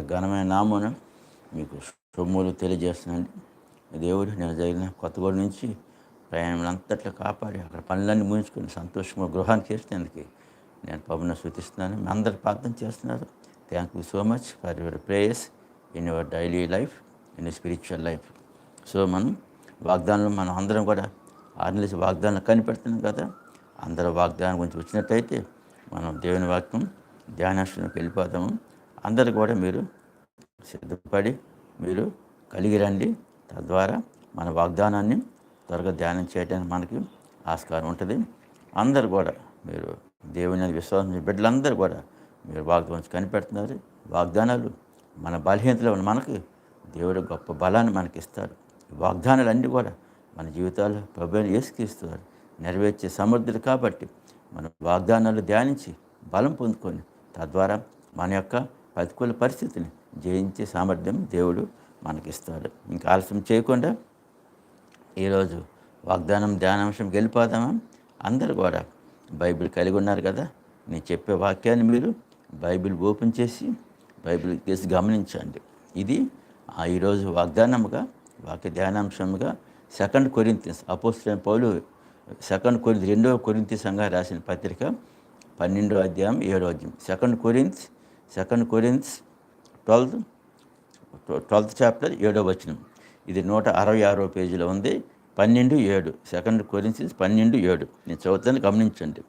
ఘనమైన నామను మీకు సొమ్ములు తెలియజేస్తున్నాను. దేవుడు నేను జరిగిన కొత్తగూడ నుంచి ప్రయాణం అంతట్లో కాపాడి అక్కడ పనులన్నీ ముగించుకొని సంతోషంగా గృహానికి చేసినందుకు నేను పవన సూచిస్తున్నాను మీ అందరు ప్రార్థన చేస్తున్నారు. Thank you so much for your prayers in your daily life in spiritual life so మనం వాగ్దానంలో మనం అందరం కూడా ఆర్నలేసి వాగ్దానం కనిపెడుతున్నాం కదా. అందరూ వాగ్దానం గురించి వచ్చినట్టయితే మనం దేవుని వాక్యం ధ్యానాశ్రమకి వెళ్ళిపోతాము అందరు కూడా మీరు సిద్ధపడి మీరు కలిగి రండి. తద్వారా మన వాగ్దానాన్ని త్వరగా ధ్యానం చేయడానికి మనకి ఆస్కారం ఉంటుంది. అందరు కూడా మీరు దేవుని విశ్వాసం బిడ్డలందరూ కూడా మీరు వాగ్దానం కనిపెడుతున్నారు. వాగ్దానాలు మన బలహీనతలో ఉన్న మనకు దేవుడు గొప్ప బలాన్ని మనకి ఇస్తాడు. వాగ్దానాలు వాగ్దానాలన్నీ కూడా మన జీవితాల్లో ప్రభుత్వం వేసుకిస్తున్నారు నెరవేర్చే సమర్థులు కాబట్టి మన వాగ్దానాలు ధ్యానించి బలం పొందుకొని తద్వారా మన యొక్క ప్రతికూల పరిస్థితిని జయించే సామర్థ్యం దేవుడు మనకిస్తాడు. ఇంకా ఆలస్యం చేయకుండా ఈరోజు వాగ్దానం ధ్యానాంశం వెళ్ళిపోదామా అందరు కూడా బైబిల్ కలిగి ఉన్నారు కదా. నేను చెప్పే వాక్యాన్ని మీరు బైబిల్ ఓపెన్ చేసి బైబిల్ తీసి గమనించండి. ఇది ఆ ఈరోజు వాగ్దానముగా వాక్య ధ్యానాంశముగా సెకండ్ కొరింతి అపోస్టైన్ పౌలు సెకండ్ కొరింతి రెండవ కొరింతి సంఘం రాసిన పత్రిక పన్నెండో అధ్యాయం ఏడో అధ్యాయం. Second Corinthians second Koreans twelfth twelfth chapter ఏడో వచనం. ఇది నూట అరవై ఆరో పేజీలో ఉంది. పన్నెండు ఏడు. సెకండ్ కొరియన్స్ పన్నెండు ఏడు. నేను చదువుతాను గమనించండి.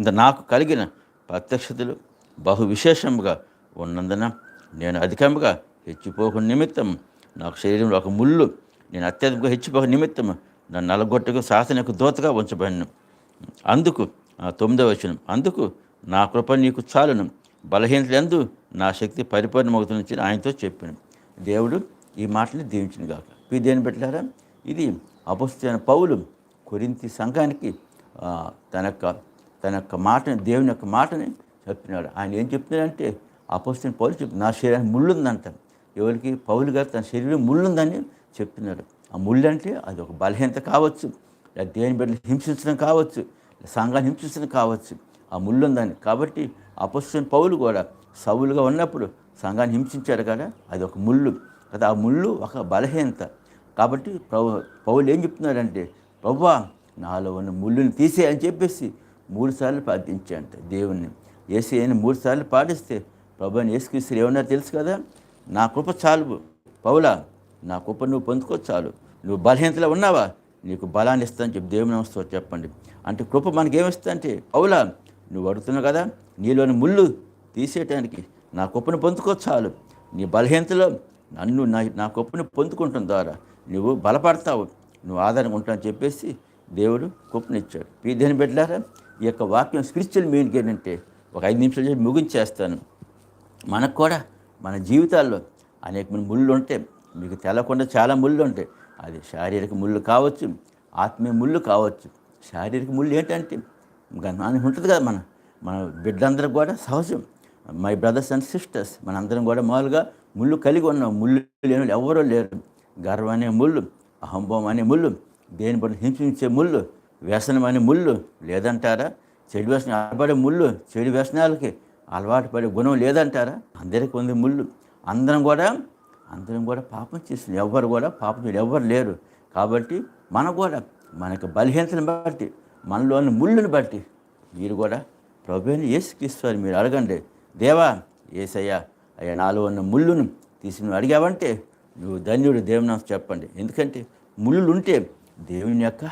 ఇంత నాకు కలిగిన ప్రత్యక్షతలు బహు విశేషముగా ఉన్నందున నేను అధికముగా హెచ్చిపోకు నిమిత్తం నాకు శరీరంలో ఒక ముళ్ళు నేను అత్యధికంగా హెచ్చిపోక నిమిత్తం నన్ను నలగొట్టుకు శాసనకు దోతగా ఉంచబడిను. అందుకు ఆ, తొమ్మిదవ వచనం. అందుకు నా కృప నీకు చాలును. బలహీనతలందు నా శక్తి పరిపూర్ణమవుతుందని ఆయనతో చెప్పాను. దేవుడు ఈ మాటని దీవించిన గాక ఇది దేని పెట్టారా ఇది అపస్తున్న పౌలు కొరింతి సంఘానికి తన యొక్క తన యొక్క మాటని దేవుని యొక్క మాటని చెప్పినాడు. ఆయన ఏం చెప్తున్నాడంటే అపస్తున్న పౌలు చెప్పి నా శరీరానికి ముళ్ళుందంట. ఎవరికి? పౌలు గారు తన శరీరం ముళ్ళుందని చెప్తున్నాడు ఆ ముళ్ళు అంటే అది ఒక బలహీనత కావచ్చు లేదా దేని బిడ్డలు హింసించడం కావచ్చు సంఘాన్ని హింసించడం కావచ్చు. ఆ ముళ్ళు ఉందని కాబట్టి అపస్తున్న పౌలు కూడా సవులుగా ఉన్నప్పుడు సంఘాన్ని హింసించాడు కదా అది ఒక ముళ్ళు. కదా ఆ ముళ్ళు ఒక బలహీనత. కాబట్టి ప్రభు పౌలు ఏం చెప్తున్నాడంటే ప్రభువా నాలో ఉన్న ముళ్ళుని తీసే అని చెప్పేసి మూడుసార్లు ప్రార్థించాడంట దేవుణ్ణి. ఏసీ అని మూడుసార్లు పాటిస్తే ప్రభు అని ఏసుక్రీస్తు ఏమన్నారు తెలుసు కదా? నా కృప చాలు పౌలా నా కృప నువ్వు పొందుకో చాలు. నువ్వు బలహీనతలో ఉన్నావా? నీకు బలాన్ని ఇస్తాను చెప్పి దేవుని నమస్తో చెప్పండి. అంటే కృప మనకేమిస్తా అంటే పౌలా నువ్వు అడుగుతున్నావు కదా నీలోని ముళ్ళు తీసేయటానికి నా కొప్పును పొందుకో చాలు. నీ బలహీనతలో నన్ను నా నా కొప్పును పొందుకుంటాం ద్వారా నువ్వు బలపడతావు. నువ్వు ఆధారంగా ఉంటావు అని చెప్పేసి దేవుడు కృపనిచ్చాడు పీదేని బిడ్డారా ఈ యొక్క వాక్యం స్పిరిచువల్ మీనింగ్ ఏంటంటే ఒక ఐదు నిమిషాలు చెప్పి ముగించేస్తాను. మనకు కూడా మన జీవితాల్లో అనేకమైన ముళ్ళు ఉంటాయి మీకు తెలకుండా చాలా ముళ్ళు ఉంటాయి అది శారీరక ముళ్ళు కావచ్చు ఆత్మీయ ముళ్ళు కావచ్చు. శారీరక ముళ్ళు ఏంటంటే అని ఉంటుంది కదా మన మన బిడ్డలందరూ కూడా సహజం. మై బ్రదర్స్ అండ్ సిస్టర్స్ మనందరం కూడా మామూలుగా ముళ్ళు కలిగి ఉన్నాం. ముళ్ళు లేని వాళ్ళు ఎవరూ లేరు. గర్వం అనే ముళ్ళు అహంభవం అనే ముళ్ళు దేని బట్టి హింసించే ముళ్ళు వ్యసనం అనే ముళ్ళు లేదంటారా? చెడు వ్యసనం అలవాడే ముళ్ళు చెడు వ్యసనాలకి అలవాటు పడే గుణం లేదంటారా? అందరికీ ఉంది ముళ్ళు. అందరం కూడా అందరం కూడా పాపం చేస్తుంది ఎవ్వరు కూడా పాపం ఎవరు ఎవ్వరు లేరు. కాబట్టి మనం కూడా మనకు బలహీనతను బట్టి మనలోని ముళ్ళును బట్టి మీరు కూడా ప్రభుని ఏసుక్రీస్తుని మీరు అడగండి దేవా ఏసయ్యా అయ్యా నాలో ఉన్న ముళ్ళును తీసి నువ్వు అడిగావంటే నువ్వు ధన్యుడు దేవుని నాకు చెప్పండి. ఎందుకంటే ముళ్ళు ఉంటే దేవుని యొక్క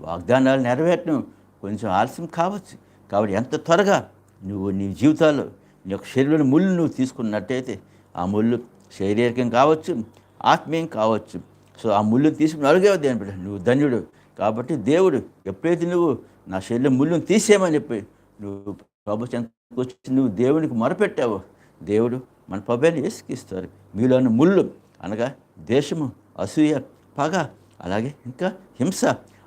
వాగ్దానాలు నెరవేరటం కొంచెం ఆలస్యం కావచ్చు. కాబట్టి ఎంత త్వరగా నువ్వు నీ జీవితాల్లో నీ యొక్క శరీరంలో ముళ్ళు నువ్వు తీసుకున్నట్టయితే ఆ ముళ్ళు శారీరకం కావచ్చు ఆత్మీయం కావచ్చు. సో ఆ ముళ్ళు తీసుకుని అడిగేవద్దు దేని నువ్వు ధన్యుడు కాబట్టి దేవుడు ఎప్పుడైతే నువ్వు నా శరీరం ముళ్ళుని తీసేయమని చెప్పి నువ్వు ప్రభు చెంతకు వచ్చి నువ్వు దేవునికి మొరపెట్టావు దేవుడు మన ప్రభుని ఏసుకిస్తారు మీలోని ముళ్ళు అనగా దేశము అసూయ పగ అలాగే ఇంకా హింస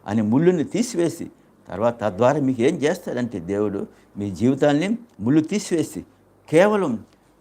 అనే ముళ్ళుని తీసివేసి తర్వాత తద్వారా మీకు ఏం చేస్తాడంటే దేవుడు మీ జీవితాన్ని ముళ్ళు తీసివేసి కేవలం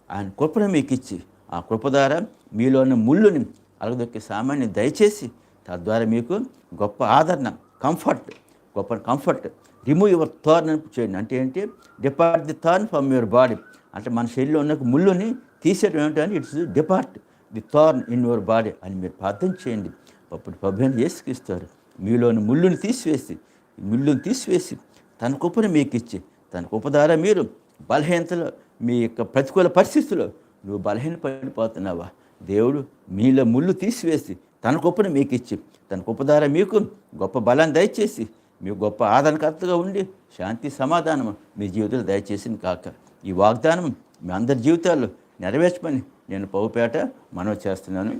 ఆయన కృపను మీకు ఇచ్చి ఆ కృప ద్వారా మీలోని ముళ్ళుని అలగదొక్కే సామాన్యం దయచేసి తద్వారా మీకు గొప్ప ఆదరణ కంఫర్ట్ గొప్ప కంఫర్ట్ రిమూవ్ యువర్ థర్న్ అని చేయండి. అంటే ఏంటి? Depart the thorn from your body అంటే మన శరీరంలో ఉన్న ముళ్ళుని తీసేయడం ఏమిటంటే it's depart the thorn in your body అని మీరు ప్రార్థన చేయండి. అప్పుడు ప్రభుని చేసుకిస్తారు మీలోని ముళ్ళుని తీసివేసి ముళ్ళుని తీసివేసి తన కుప్పని మీకు ఇచ్చి తన కుప్ప ద్వారా మీరు బలహీనతలో మీ యొక్క ప్రతికూల పరిస్థితుల్లో నువ్వు బలహీన పడిపోతున్నావా దేవుడు మీలో ముళ్ళు తీసివేసి తన కుప్పని మీకు ఇచ్చి తన గొప్ప ద్వారా మీకు గొప్ప బలాన్ని దయచేసి మీకు గొప్ప ఆదరణకర్తగా ఉండి శాంతి సమాధానం మీ జీవితంలో దయచేసింది కాక. ఈ వాగ్దానం మీ అందరి జీవితాల్లో నెరవేర్చమని నేను పౌపేట మనవి చేస్తున్నాను.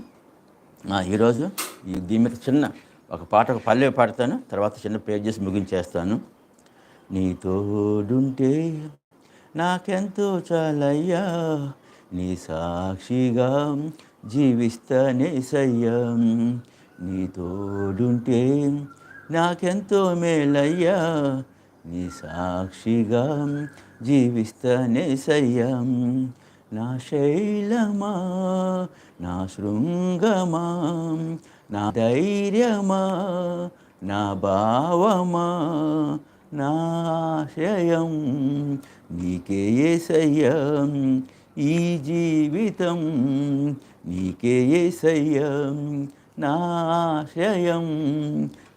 ఈరోజు ఈ దీని మీద చిన్న ఒక పాట ఒక పల్లె పాడతాను. తర్వాత చిన్న పేజెస్ చేసి ముగించేస్తాను. నీ తోడుంటే నాకెంతో చాలయ్యా నీ సాక్షిగా జీవిస్తానే సయ్యం నీ తోడుంటే నాకెంతో మేలయ్యా. నీ సాక్షిగా జీవిస్తానే సయ్యం నా శైలమా నా శృంగమా నా ధైర్యమా నా భావమా నా ఆశయం. నీకే ఏసయ్యం ఈ జీవితం. నీకే ఏసయ్యం నా ఆశయం.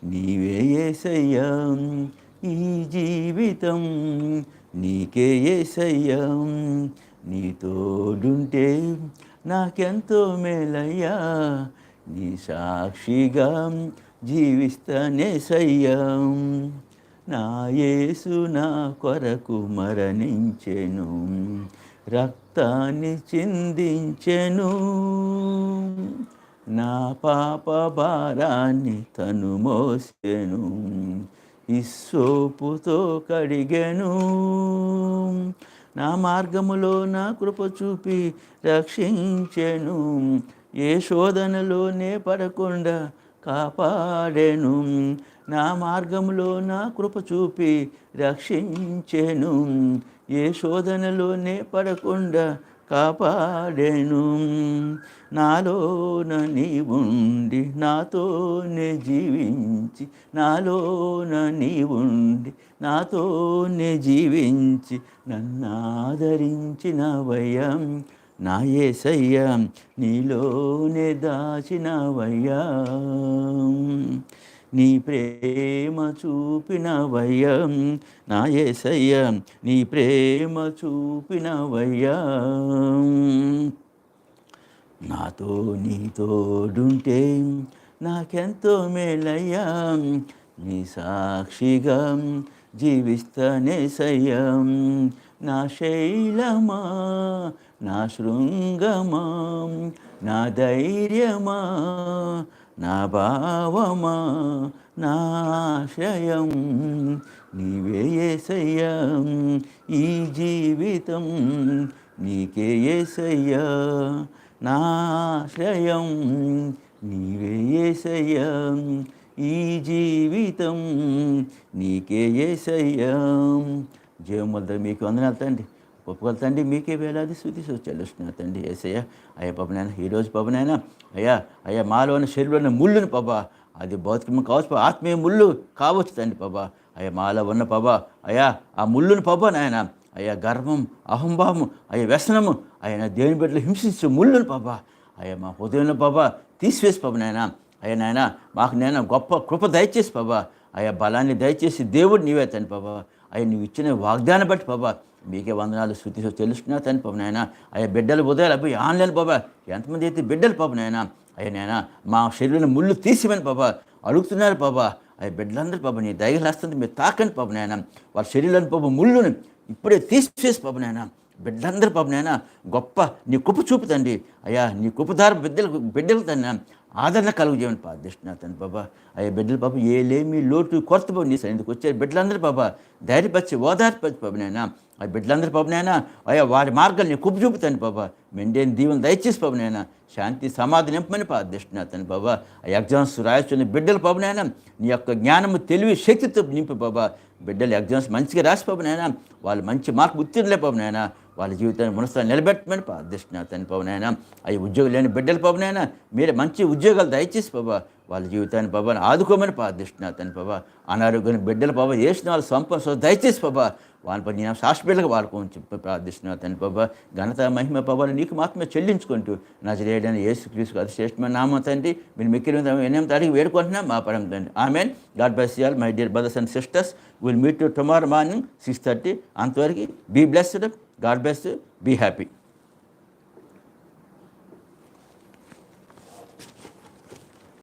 నీవే ఏసయ్యం ఈ జీవితం నీకే ఏసయ్యం నీతోడుంటే నాకెంతో మేలయ్యా. నీ సాక్షిగా జీవిస్తానే సయ్యం నా యేసు నా కొరకు మరణించెను. రక్తాన్ని చిందించెను. నా పాప భారాన్ని తను మోసెను. ఇస్సోపుతో కడిగెను. నా మార్గములో నా కృప చూపి రక్షించెను. ఏ శోధనలోనే పడకుండా కాపాడెను. నా మార్గములో నా కృప చూపి రక్షించెను. ఏ శోధనలోనే పడకుండా కాపాడెను. నాలోన నీ ఉండి నాతోనే జీవించి నాలోన నీ ఉండి నాతోనే జీవించి నన్ను ఆదరించిన వయం నా ఏసయ్య నీలోనే దాచిన వయ్యా నీ ప్రేమ చూపిన వయ్యం. నా ఏసయ్య నీ ప్రేమ చూపిన వయ్యా. నాతో నీతోడుంటే నాకెంతో మేలయ్యా. నీ సాక్షిగా జీవిస్తనే సయ్యం. నా శైలమా నా శృంగమా నా ధైర్యమా నా భావమా నా ఆశయం నీవే ఏసయ్యం. ఈ జీవితం నీకే ఏసయ్యా. నాశయం నీవే ఏసయ్యా. ఈ జీవితం నీకే ఏసయ్యా. జీవముద్ర మీకు వందనాలు తండ్రి. ఒప్పుకోవాలి తండ్రి మీకే వేలాది శృతి చెల్లిస్తున్నా తండ్రి ఏసయ్య అయ్యా పబనైనా ఈరోజు పాపనైనా అయ్యా అయ్యా మాలోని శరీరంలో ముళ్ళుని పబా అది భౌతికం కావచ్చు ఆత్మీయ ముళ్ళు కావచ్చు తండ్రి పాబా అయ్యా మాలో ఉన్న పాబా అయ్యా ఆ ముళ్ళుని పబా నాయన అయ్యా గర్వం అహంభావము అయ్యా వ్యసనము ఆయన దేవుని బిడ్డలు హింసించు ముళ్ళును పబా అయ్యా మా హృదయంలో పబా తీసివేసి పాబు నాయన అయ్యా నాయన మాకు నేను గొప్ప కృప దయచేసి పబా అయ్యా బలాన్ని దయచేసి దేవుడు నీవే తండ్రి పబా అయ్యా నువ్వు ఇచ్చిన వాగ్దానం బట్టి పబా మీకే వందనాలు శృతి తెలుసుకున్నా తండ్రి పాప నాయన. అయ్యా బిడ్డలు ఉదయాలు అబ్బాయి ఆన్లైన్ బాబా ఎంతమంది అయితే బిడ్డలు పాప నాయన. అయ్యా నాయన మా శరీరంలో ముళ్ళు తీసివని బాబా అడుగుతున్నారు బాబా అయ్యా బిడ్డలందరూ పాప నీ దయగలేస్తుంది మీరు తాకండి పాప నాయన. వాళ్ళ శరీరంలో పాప ముళ్ళుని ఇప్పుడే తీసివేసి పాప నాయన. బిడ్డలందరూ పాప నాయన గొప్ప నీ కుప్ప చూపుతండి అయ్యా నీ కుప్పదార బిడ్డలకు బిడ్డలు తన్నా ఆదరణ కలుగు చేయమని ప్రార్థిస్తున్నా తండ్రి బాబా అయ్యా బిడ్డలు పాప ఏలేమి లోటు కొరత బాబు నీ సన్నిధికి వచ్చారు. బిడ్డలందరూ బాబా ధైర్యపరిచి ఓదార్పరిచి బాబు నాయన. ఆ బిడ్డలందరూ పాప నాయన అయ్యా వారి మార్గాలు నీ చూపుతాను బాబా. మెండేని దీవెన దయచేసి పాప నాయన శాంతి సమాధి నింపమని ప్రార్థిస్తున్నా తండ్రి బాబా. ఆ ఎగ్జామ్స్ రాయొచ్చున్న బిడ్డలు పాప నాయన నీ యొక్క జ్ఞానము తెలివి శక్తితో నింపి బాబా. బిడ్డలు ఎగ్జామ్స్ మంచిగా రాసి పాప నాయన వాళ్ళు మంచి మార్కు ఉత్తీర్ణలే పాప నాయన. వాళ్ళ జీవితాన్ని మనస్థాన్ని నిలబెట్టమని ప్రార్థిస్తున్నా తండ్రి పవనైనా అవి ఉద్యోగం లేని బిడ్డలు పవనైనా మీరు మంచి ఉద్యోగాలు దయచేసి బాబా వాళ్ళ జీవితాన్ని బాబా ఆదుకోమని ప్రార్థిస్తున్నా తండ్రి బాబా అనారోగ్యానికి బిడ్డల బాబా వేసిన వాళ్ళ సంపద దయచేసి బాబా వాళ్ళ పని నేను హాస్పిటల్కి వాడుకోమని చెప్పి ప్రార్థిస్తున్నా తండ్రి బాబా ఘనత మహిమ బాబా నీకు మాత్రమే చెల్లించుకుంటూ నా చేయడానికి ఏసు క్రీస్తు అది శ్రేష్టమైన నామం తండ్రి. మీరు మిక్కిన ఎనిమిది తారీఖు వేడుకుంటున్నా. మా పరం తండ్రి. Amen. God bless you my dear brothers and sisters. Will meet to tomorrow morning six thirty అంతవరకు be blessed God bless be happy.